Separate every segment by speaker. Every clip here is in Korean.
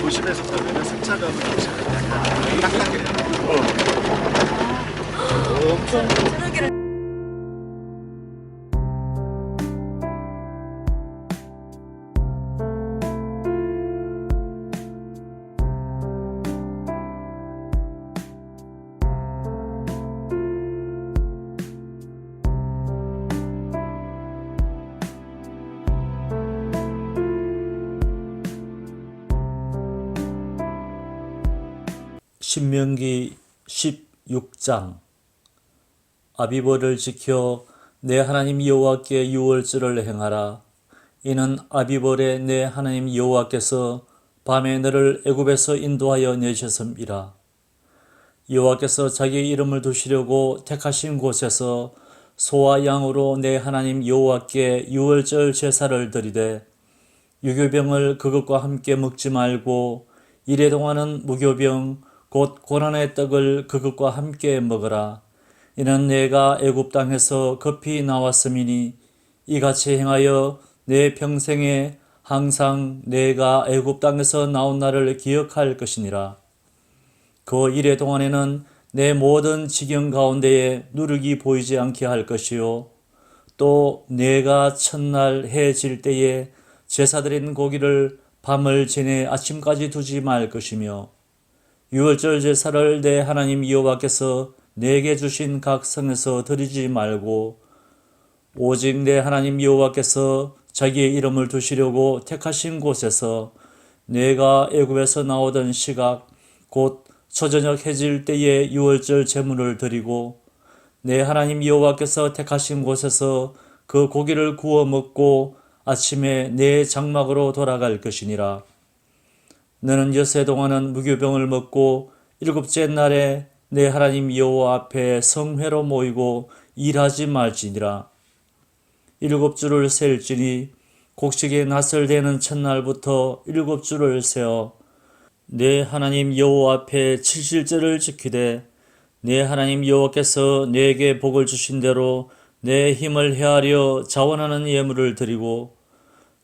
Speaker 1: 도심에서 살면 승차감을 약간 딱딱해. 엄청
Speaker 2: 신명기 16장. 아비벌을 지켜 내 하나님 여호와께 유월절을 행하라. 이는 아비벌에 내 하나님 여호와께서 밤에 너를 애굽에서 인도하여 내셨음이라. 여호와께서 자기 이름을 두시려고 택하신 곳에서 소와 양으로 내 하나님 여호와께 유월절 제사를 드리되 유교병을 그것과 함께 먹지 말고 이래 동안은 무교병 곧 고난의 떡을 그것과 함께 먹으라. 이는 내가 애굽 땅에서 급히 나왔음이니 이같이 행하여 내 평생에 항상 내가 애굽 땅에서 나온 날을 기억할 것이니라. 그 이래 동안에는 내 모든 지경 가운데에 누룩이 보이지 않게 할 것이요. 또 내가 첫날 해 질 때에 제사드린 고기를 밤을 지내 아침까지 두지 말 것이며 유월절 제사를 내 하나님 여호와께서 내게 주신 각 성에서 드리지 말고 오직 내 하나님 여호와께서 자기의 이름을 두시려고 택하신 곳에서 내가 애굽에서 나오던 시각 곧 초저녁 해질 때에 유월절 제물을 드리고 내 하나님 여호와께서 택하신 곳에서 그 고기를 구워 먹고 아침에 내 장막으로 돌아갈 것이니라. 너는 여세 동안은 무교병을 먹고 일곱째 날에 내 하나님 여호와 앞에 성회로 모이고 일하지 말지니라. 일곱 주를 셀지니 곡식의 낯을 대는 첫날부터 일곱 주를 세어 내 하나님 여호와 앞에 칠실절을 지키되 내 하나님 여호와께서 내게 복을 주신 대로 내 힘을 헤아려 자원하는 예물을 드리고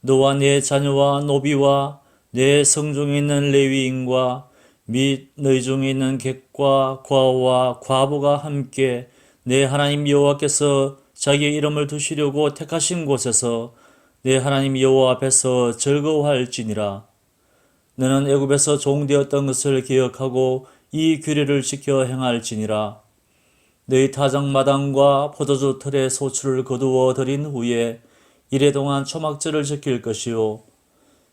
Speaker 2: 너와 내 자녀와 노비와 내 성중에 있는 레위인과 및 너희 중에 있는 객과 과와 과부가 함께 내 하나님 여호와께서 자기의 이름을 두시려고 택하신 곳에서 내 하나님 여호와 앞에서 즐거워할지니라. 너는 애굽에서 종되었던 것을 기억하고 이 규례를 지켜 행할지니라. 너희 타작 마당과 포도주 틀의 소출을 거두어 들인 후에 이래 동안 초막절을 지킬 것이요.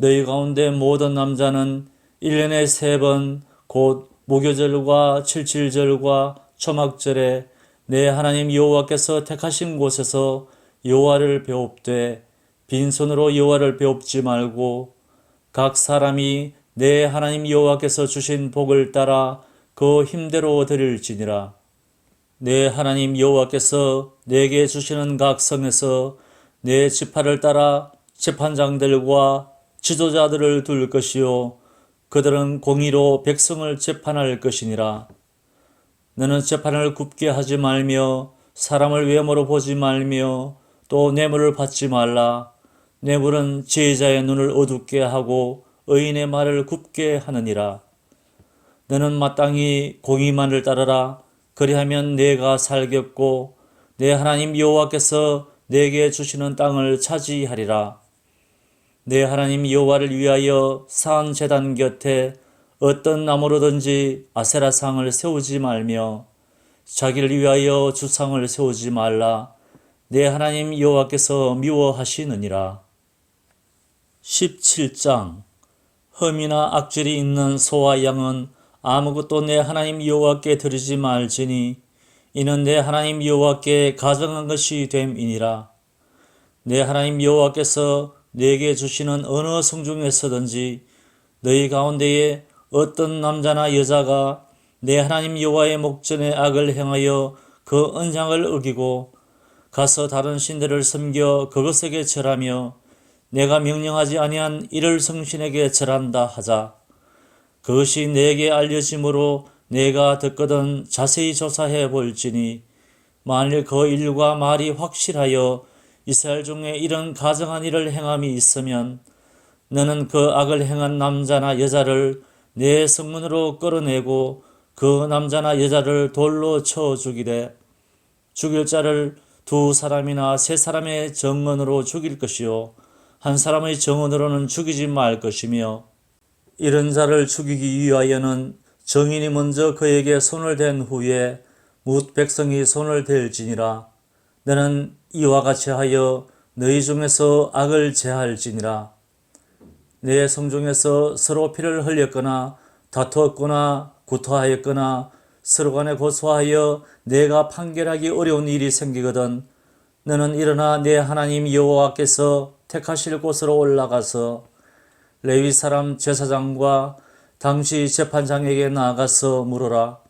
Speaker 2: 너희 가운데 모든 남자는 1년에 세 번곧 무교절과 칠칠절과 초막절에 내 하나님 여호와께서 택하신 곳에서 여호와를 배웁되 빈손으로 여호와를 배웁지 말고 각 사람이 내 하나님 여호와께서 주신 복을 따라 그 힘대로 드릴지니라. 내 하나님 여호와께서 내게 주시는 각 성에서 내 지파를 따라 재판장들과 지도자들을 둘 것이요 그들은 공의로 백성을 재판할 것이니라. 너는 재판을 굽게 하지 말며 사람을 외모로 보지 말며 또 뇌물을 받지 말라. 뇌물은 제자의 눈을 어둡게 하고 의인의 말을 굽게 하느니라. 너는 마땅히 공의만을 따르라. 그리하면 내가 살겠고 내 하나님 여호와께서 내게 주시는 땅을 차지하리라. 내 하나님 여호와를 위하여 산 제단 곁에 어떤 나무로든지 아세라상을 세우지 말며 자기를 위하여 주상을 세우지 말라. 내 하나님 여호와께서 미워하시느니라. 17장 흠이나 악질이 있는 소와 양은 아무것도 내 하나님 여호와께 드리지 말지니 이는 내 하나님 여호와께 가정한 것이 됨이니라. 내 하나님 여호와께서 내게 주시는 어느 성중에서든지 너희 가운데에 어떤 남자나 여자가 내 하나님 여호와의 목전에 악을 행하여 그 언장을 어기고 가서 다른 신들을 섬겨 그것에게 절하며 내가 명령하지 아니한 이를 성신에게 절한다 하자. 그것이 내게 알려짐으로 내가 듣거든 자세히 조사해 볼지니 만일 그 일과 말이 확실하여 이스라엘 중에 이런 가정한 일을 행함이 있으면 너는 그 악을 행한 남자나 여자를 내 성문으로 끌어내고 그 남자나 여자를 돌로 쳐 죽이되 죽일 자를 두 사람이나 세 사람의 정언으로 죽일 것이요. 한 사람의 정언으로는 죽이지 말 것이며 이런 자를 죽이기 위하여는 정인이 먼저 그에게 손을 댄 후에 뭇 백성이 손을 댈지니라. 너는 이와 같이 하여 너희 중에서 악을 제할지니라. 내 성중에서 서로 피를 흘렸거나 다투었거나 구토하였거나 서로 간에 고소하여 내가 판결하기 어려운 일이 생기거든 너는 일어나 내 하나님 여호와께서 택하실 곳으로 올라가서 레위 사람 제사장과 당시 재판장에게 나아가서 물어라.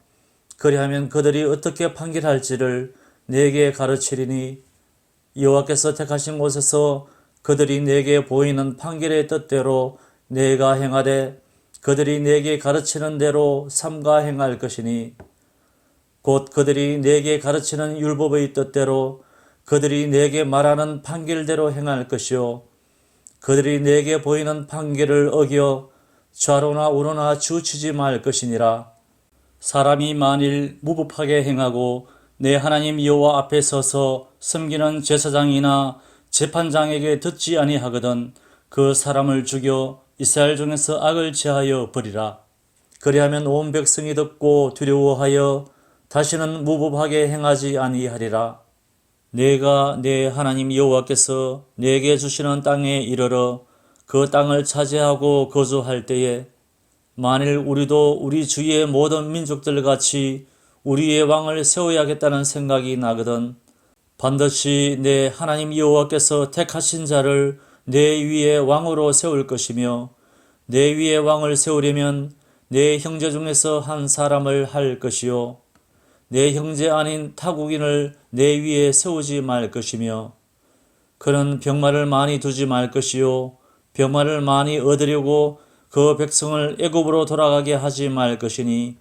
Speaker 2: 그리하면 그들이 어떻게 판결할지를 내게 가르치리니 여호와께서 택하신 곳에서 그들이 내게 보이는 판결의 뜻대로 내가 행하되 그들이 내게 가르치는 대로 삼가 행할 것이니 곧 그들이 내게 가르치는 율법의 뜻대로 그들이 내게 말하는 판결대로 행할 것이요 그들이 내게 보이는 판결을 어겨 좌로나 우로나 치우치지 말 것이니라. 사람이 만일 무법하게 행하고 내 하나님 여호와 앞에 서서 섬기는 제사장이나 재판장에게 듣지 아니하거든 그 사람을 죽여 이스라엘 중에서 악을 제하여 버리라. 그리하면 온 백성이 듣고 두려워하여 다시는 무법하게 행하지 아니하리라. 내가 내 하나님 여호와께서 내게 주시는 땅에 이르러 그 땅을 차지하고 거주할 때에 만일 우리도 우리 주위의 모든 민족들 같이 우리의 왕을 세워야겠다는 생각이 나거든 반드시 내 하나님 여호와께서 택하신 자를 내 위에 왕으로 세울 것이며 내 위에 왕을 세우려면 내 형제 중에서 한 사람을 할 것이요 내 형제 아닌 타국인을 내 위에 세우지 말 것이며 그는 병마를 많이 두지 말 것이요 병마를 많이 얻으려고 그 백성을 애굽으로 돌아가게 하지 말 것이니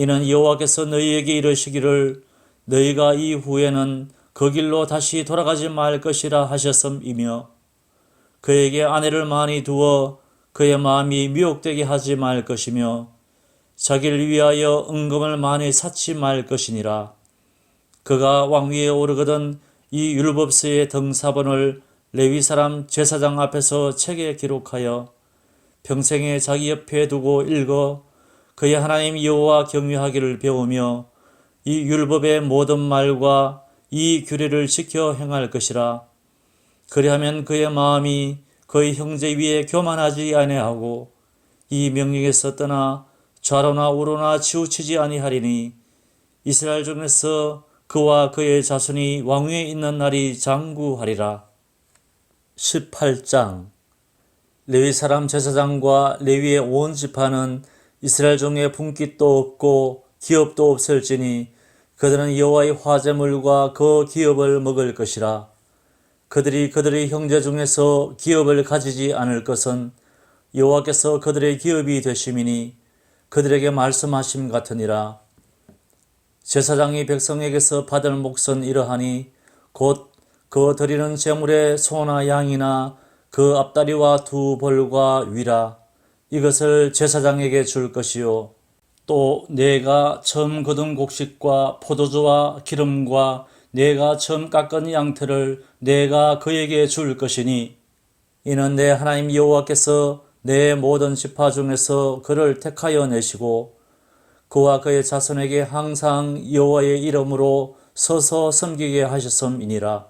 Speaker 2: 이는 여호와께서 너희에게 이르시기를 너희가 이후에는 그 길로 다시 돌아가지 말 것이라 하셨음이며 그에게 아내를 많이 두어 그의 마음이 미혹되게 하지 말 것이며 자기를 위하여 은금을 많이 쌓지 말 것이니라. 그가 왕위에 오르거든 이 율법서의 등사본을 레위 사람 제사장 앞에서 책에 기록하여 평생에 자기 옆에 두고 읽어 그의 하나님 여호와 경외하기를 배우며 이 율법의 모든 말과 이 규례를 지켜 행할 것이라 그리하면 그의 마음이 그의 형제 위에 교만하지 아니하고 이 명령에서 떠나 좌로나 우로나 치우치지 아니하리니 이스라엘 중에서 그와 그의 자손이 왕위에 있는 날이 장구하리라. 18장 레위 사람 제사장과 레위의 온 지파는 이스라엘 중에 분깃도 없고 기업도 없을지니 그들은 여호와의 화제물과 그 기업을 먹을 것이라. 그들이 그들의 형제 중에서 기업을 가지지 않을 것은 여호와께서 그들의 기업이 되심이니 그들에게 말씀하심 같으니라. 제사장이 백성에게서 받을 몫은 이러하니 곧 그 드리는 제물의 소나 양이나 그 앞다리와 두 벌과 위라 이것을 제사장에게 줄 것이요 또 내가 처음 거둔 곡식과 포도주와 기름과 내가 처음 깎은 양털을 내가 그에게 줄 것이니 이는 내 하나님 여호와께서 내 모든 지파 중에서 그를 택하여 내시고 그와 그의 자손에게 항상 여호와의 이름으로 서서 섬기게 하셨음이니라.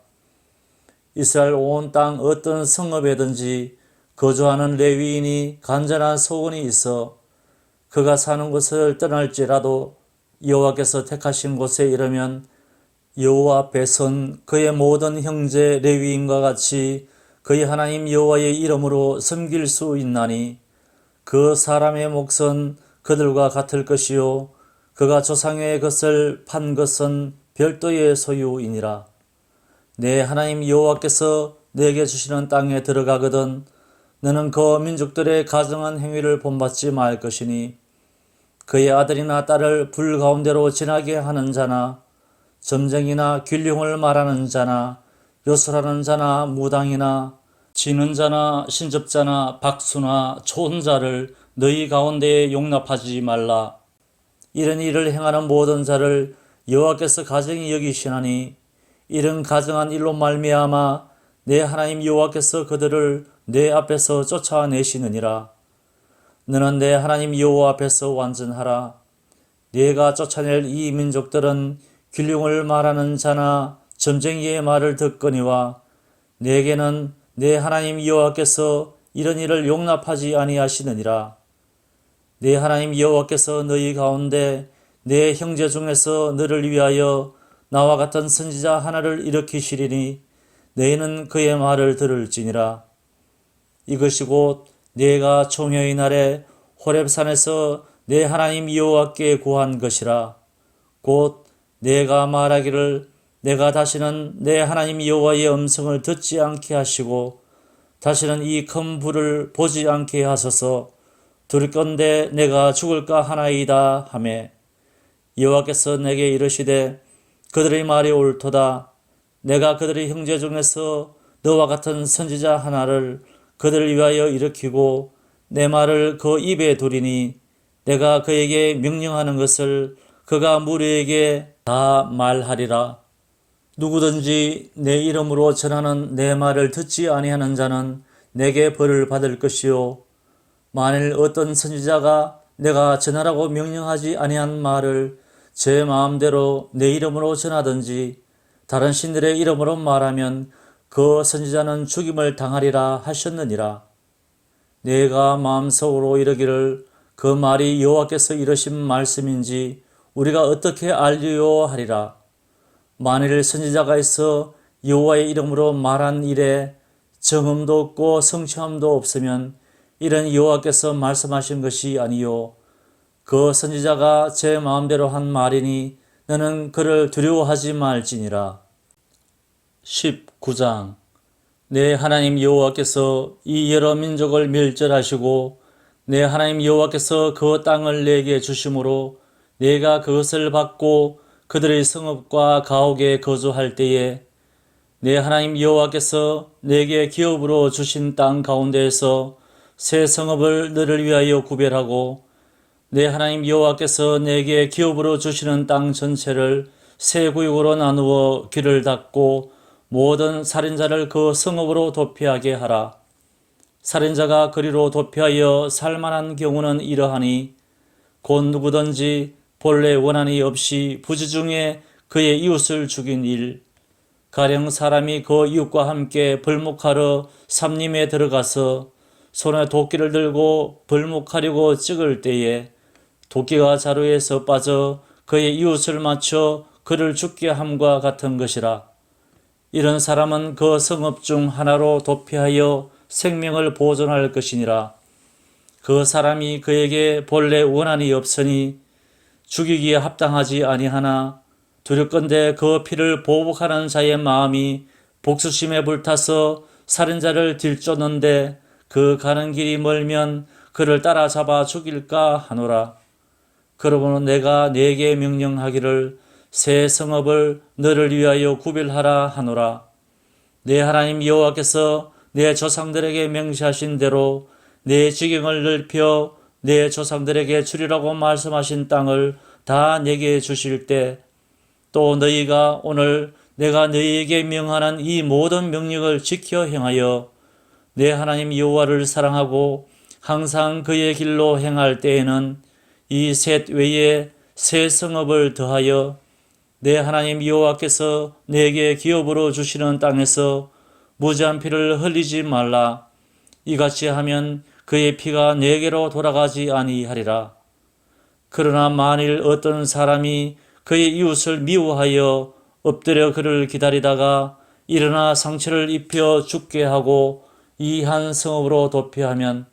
Speaker 2: 이스라엘 온 땅 어떤 성읍에든지 거주하는 레위인이 간절한 소원이 있어 그가 사는 곳을 떠날지라도 여호와께서 택하신 곳에 이르면 여호와 앞에 선 그의 모든 형제 레위인과 같이 그의 하나님 여호와의 이름으로 섬길 수 있나니 그 사람의 몫은 그들과 같을 것이요 그가 조상의 것을 판 것은 별도의 소유이니라. 내 하나님 여호와께서 내게 주시는 땅에 들어가거든 너는 그 민족들의 가정한 행위를 본받지 말 것이니 그의 아들이나 딸을 불 가운데로 지나게 하는 자나 점쟁이나 균룡을 말하는 자나 요술하는 자나 무당이나 지는 자나 신접자나 박수나 초혼자를 너희 가운데에 용납하지 말라. 이런 일을 행하는 모든 자를 여호와께서 가정히 여기시나니 이런 가정한 일로 말미암아 내 하나님 여호와께서 그들을 내 앞에서 쫓아내시느니라. 너는 내 하나님 여호와 앞에서 완전하라. 네가 쫓아낼 이 민족들은 균룡을 말하는 자나 점쟁이의 말을 듣거니와 내게는 내 하나님 여호와께서 이런 일을 용납하지 아니하시느니라. 내 하나님 여호와께서 너희 가운데 내 형제 중에서 너를 위하여 나와 같은 선지자 하나를 일으키시리니 너희는 그의 말을 들을지니라. 이것이 곧 내가 총회의 날에 호렙산에서 내 하나님 여호와께 구한 것이라. 곧 내가 말하기를 내가 다시는 내 하나님 여호와의 음성을 듣지 않게 하시고 다시는 이 큰 불을 보지 않게 하소서 두렵건대 내가 죽을까 하나이다 하매 여호와께서 내게 이르시되 그들의 말이 옳도다 내가 그들의 형제 중에서 너와 같은 선지자 하나를 그들을 위하여 일으키고 내 말을 그 입에 두리니 내가 그에게 명령하는 것을 그가 무리에게 다 말하리라. 누구든지 내 이름으로 전하는 내 말을 듣지 아니하는 자는 내게 벌을 받을 것이요 만일 어떤 선지자가 내가 전하라고 명령하지 아니한 말을 제 마음대로 내 이름으로 전하든지 다른 신들의 이름으로 말하면 그 선지자는 죽임을 당하리라 하셨느니라. 내가 마음속으로 이르기를 그 말이 여호와께서 이르신 말씀인지 우리가 어떻게 알리요 하리라. 만일 선지자가 있어 여호와의 이름으로 말한 일에 정음도 없고 성취함도 없으면 이런 여호와께서 말씀하신 것이 아니요 그 선지자가 제 마음대로 한 말이니 너는 그를 두려워하지 말지니라. 19장. 내 하나님 여호와께서 이 여러 민족을 멸절하시고 내 하나님 여호와께서 그 땅을 내게 주심으로 내가 그것을 받고 그들의 성읍과 가옥에 거주할 때에 내 하나님 여호와께서 내게 기업으로 주신 땅 가운데에서 새 성읍을 너를 위하여 구별하고 내 하나님 여호와께서 내게 기업으로 주시는 땅 전체를 세 구역으로 나누어 길을 닫고 모든 살인자를 그 성읍으로 도피하게 하라. 살인자가 그리로 도피하여 살만한 경우는 이러하니 곧 누구든지 본래 원한이 없이 부지 중에 그의 이웃을 죽인 일 가령 사람이 그 이웃과 함께 벌목하러 삼림에 들어가서 손에 도끼를 들고 벌목하려고 찍을 때에 도끼가 자루에서 빠져 그의 이웃을 맞춰 그를 죽게 함과 같은 것이라. 이런 사람은 그 성읍 중 하나로 도피하여 생명을 보존할 것이니라. 그 사람이 그에게 본래 원한이 없으니 죽이기에 합당하지 아니하나 두렵건대 그 피를 보복하는 자의 마음이 복수심에 불타서 살인자를 들쫓는데 그 가는 길이 멀면 그를 따라잡아 죽일까 하노라. 그러므로 내가 네게 명령하기를 새 성읍을 너를 위하여 구별하라 하노라. 내 하나님 여호와께서 내 조상들에게 명시하신 대로 내 지경을 넓혀 내 조상들에게 주리라고 말씀하신 땅을 다 내게 주실 때 또 너희가 오늘 내가 너희에게 명하는 이 모든 명령을 지켜 행하여 내 하나님 여호와를 사랑하고 항상 그의 길로 행할 때에는 이 셋 외에 새 성읍을 더하여 내 하나님 여호와께서 내게 기업으로 주시는 땅에서 무지한 피를 흘리지 말라. 이같이 하면 그의 피가 내게로 돌아가지 아니하리라. 그러나 만일 어떤 사람이 그의 이웃을 미워하여 엎드려 그를 기다리다가 일어나 상처를 입혀 죽게 하고 이 한 성읍으로 도피하면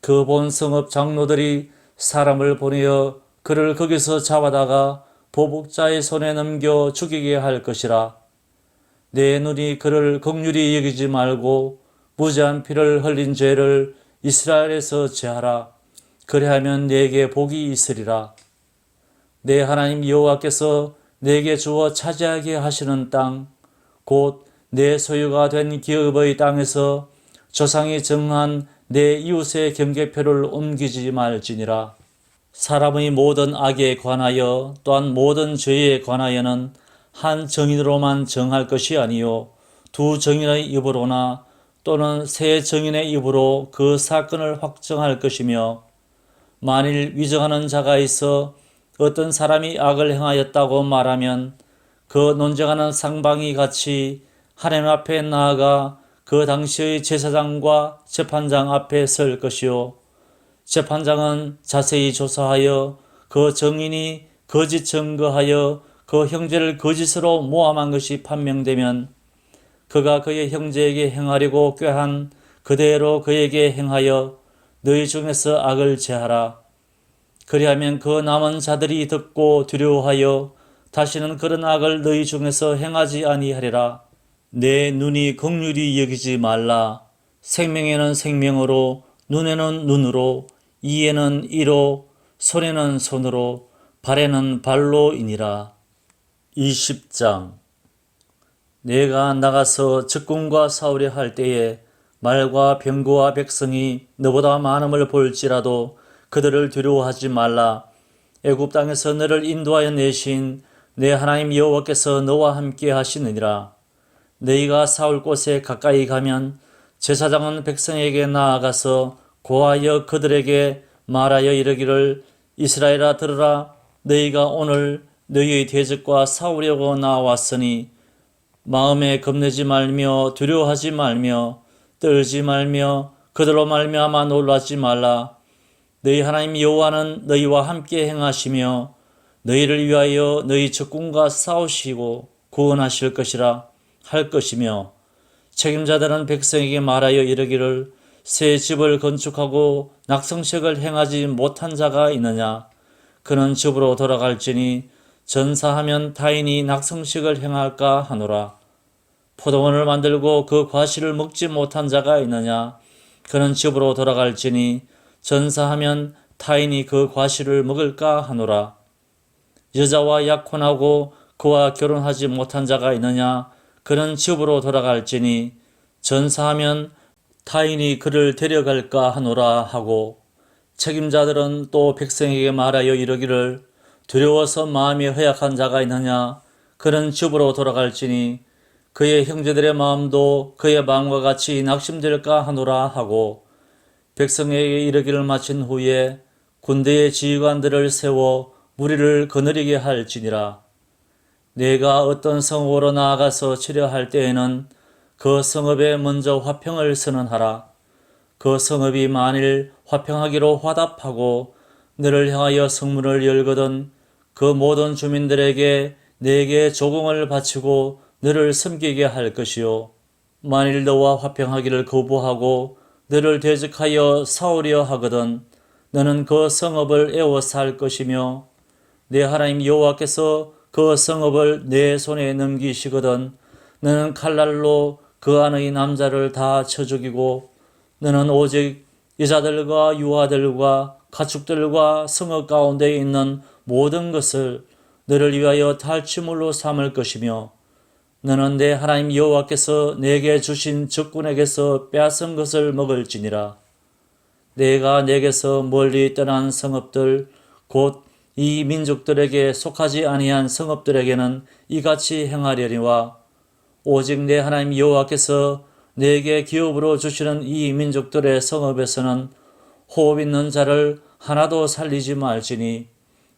Speaker 2: 그 본 성읍 장로들이 사람을 보내어 그를 거기서 잡아다가 보복자의 손에 넘겨 죽이게 할 것이라. 내 눈이 그를 극률이 여기지 말고 무지한 피를 흘린 죄를 이스라엘에서 제하라. 그리하면 내게 복이 있으리라. 내 하나님 여호와께서 내게 주어 차지하게 하시는 땅, 곧 내 소유가 된 기업의 땅에서 조상이 정한 내 이웃의 경계표를 옮기지 말지니라. 사람의 모든 악에 관하여 또한 모든 죄에 관하여는 한 정인으로만 정할 것이 아니요. 두 정인의 입으로나 또는 세 정인의 입으로 그 사건을 확정할 것이며 만일 위정하는 자가 있어 어떤 사람이 악을 행하였다고 말하면 그 논쟁하는 상방이 같이 하나님 앞에 나아가 그 당시의 제사장과 재판장 앞에 설 것이요 재판장은 자세히 조사하여 그 정인이 거짓 증거하여 그 형제를 거짓으로 모함한 것이 판명되면 그가 그의 형제에게 행하려고 꾀한 그대로 그에게 행하여 너희 중에서 악을 제하라. 그리하면 그 남은 자들이 듣고 두려워하여 다시는 그런 악을 너희 중에서 행하지 아니하리라. 내 눈이 극률이 여기지 말라. 생명에는 생명으로, 눈에는 눈으로, 이에는 이로, 손에는 손으로, 발에는 발로이니라. 20장 내가 나가서 적군과 싸우려 할 때에 말과 병거와 백성이 너보다 많음을 볼지라도 그들을 두려워하지 말라. 애굽 땅에서 너를 인도하여 내신 내 하나님 여호와께서 너와 함께 하시느니라. 너희가 싸울 곳에 가까이 가면 제사장은 백성에게 나아가서 고하여 그들에게 말하여 이르기를 이스라엘아 들으라 너희가 오늘 너희의 대적과 싸우려고 나왔으니 마음에 겁내지 말며 두려워하지 말며 떨지 말며 그들로 말미암아 놀라지 말라. 너희 하나님 여호와는 너희와 함께 행하시며 너희를 위하여 너희 적군과 싸우시고 구원하실 것이라 할 것이며 책임자들은 백성에게 말하여 이르기를 새 집을 건축하고 낙성식을 행하지 못한 자가 있느냐? 그는 집으로 돌아갈지니 전사하면 타인이 낙성식을 행할까 하노라. 포도원을 만들고 그 과실을 먹지 못한 자가 있느냐? 그는 집으로 돌아갈지니 전사하면 타인이 그 과실을 먹을까 하노라. 여자와 약혼하고 그와 결혼하지 못한 자가 있느냐? 그는 집으로 돌아갈지니 전사하면 타인이 그를 데려갈까 하노라 하고 책임자들은 또 백성에게 말하여 이르기를 두려워서 마음이 허약한 자가 있느냐? 그는 집으로 돌아갈지니 그의 형제들의 마음도 그의 마음과 같이 낙심될까 하노라 하고 백성에게 이르기를 마친 후에 군대의 지휘관들을 세워 무리를 거느리게 할지니라. 내가 어떤 성읍으로 나아가서 치려할 때에는 그 성읍에 먼저 화평을 선언하라. 그 성읍이 만일 화평하기로 화답하고 너를 향하여 성문을 열거든 그 모든 주민들에게 내게 조공을 바치고 너를 섬기게 할 것이요. 만일 너와 화평하기를 거부하고 너를 대적하여 싸우려 하거든 너는 그 성읍을 할 것이며 내 하나님 여호와께서 그 성읍을 내 손에 넘기시거든 너는 칼날로 그 안의 남자를 다 쳐 죽이고 너는 오직 여자들과 유아들과 가축들과 성읍 가운데 있는 모든 것을 너를 위하여 탈취물로 삼을 것이며 너는 내 하나님 여호와께서 내게 주신 적군에게서 빼앗은 것을 먹을지니라. 내가 내게서 멀리 떠난 성읍들 곧 이 민족들에게 속하지 아니한 성읍들에게는 이같이 행하려니와 오직 내 하나님 여호와께서 내게 기업으로 주시는 이 민족들의 성읍에서는 호흡 있는 자를 하나도 살리지 말지니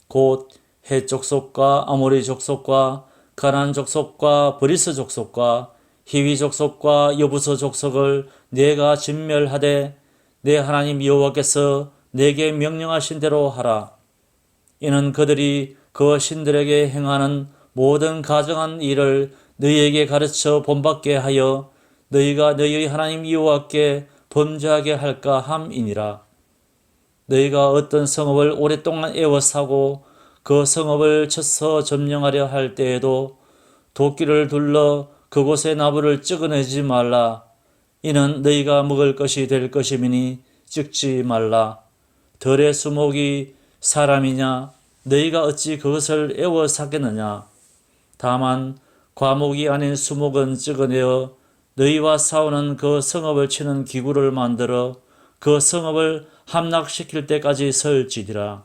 Speaker 2: 곧 해족속과 아모리 족속과 가난 족속과 브리스 족속과 히위 족속과 여부서 족속을 내가 진멸하되 내 하나님 여호와께서 내게 명령하신 대로 하라. 이는 그들이 그 신들에게 행하는 모든 가정한 일을 너희에게 가르쳐 본받게 하여 너희가 너희의 하나님 여호와께 범죄하게 할까 함이니라. 너희가 어떤 성읍을 오랫동안 애워싸고 그 성읍을 쳐서 점령하려 할 때에도 도끼를 둘러 그곳의 나무를 찍어내지 말라. 이는 너희가 먹을 것이 될 것임이니 찍지 말라. 덜의 수목이 사람이냐? 너희가 어찌 그것을 애워싸겠느냐? 다만 과목이 아닌 수목은 찍어내어 너희와 싸우는 그 성읍을 치는 기구를 만들어 그 성읍을 함락시킬 때까지 설지니라.